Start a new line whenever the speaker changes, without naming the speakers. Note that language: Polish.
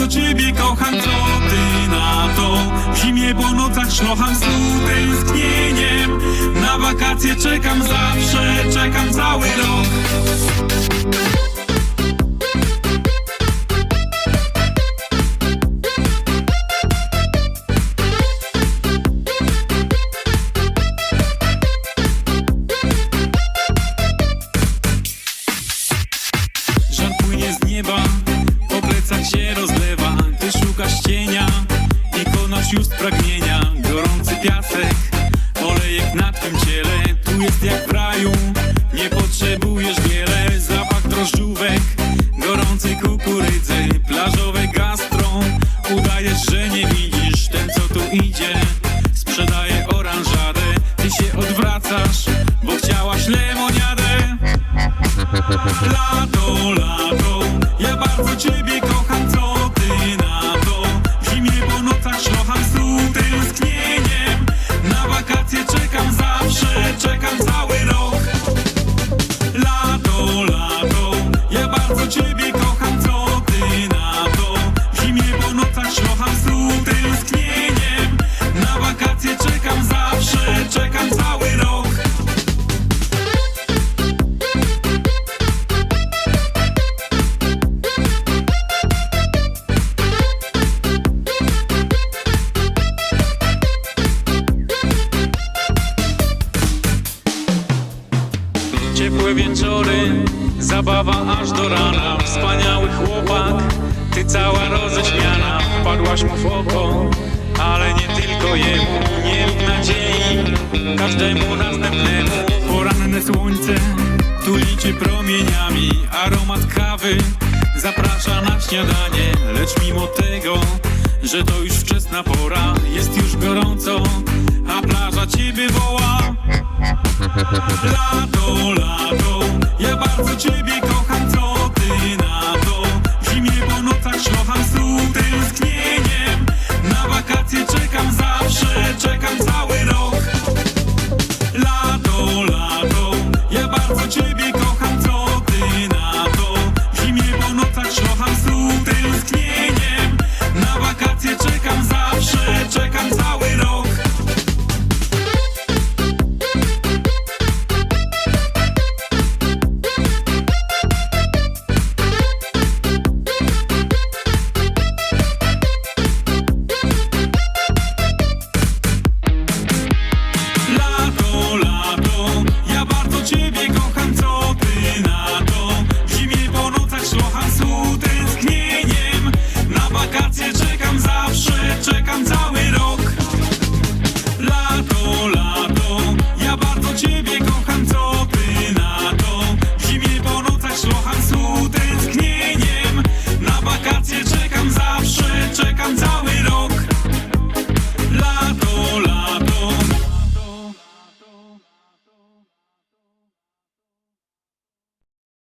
bardzo ciebie kocham, co ty na to? W zimie po nocach szlocham z tęsknieniem Na wakacje czekam zawsze, czekam cały rok Żar płynie z nieba, po plecach się szukasz cienia i konasz już pragnienia. Gorący piasek, olejek na twym ciele. Tu jest jak w raju, nie potrzebujesz wiele. Zapach drożdżówek, gorącej kukurydzy. Plażowe gastro, udajesz, że nie widzisz Ten co tu idzie, Wieczory, zabawa aż do rana. Wspaniały chłopak, ty cała roześmiana. Wpadłaś mu w oko, ale nie tylko jemu Nie rób nadziei, każdemu następnemu. Poranne słońce, tuli cię promieniami. Aromat kawy zaprasza na śniadanie. Lecz mimo tego, że to już wczesna pora Jest już gorąco, a plaża ciebie woła tive que.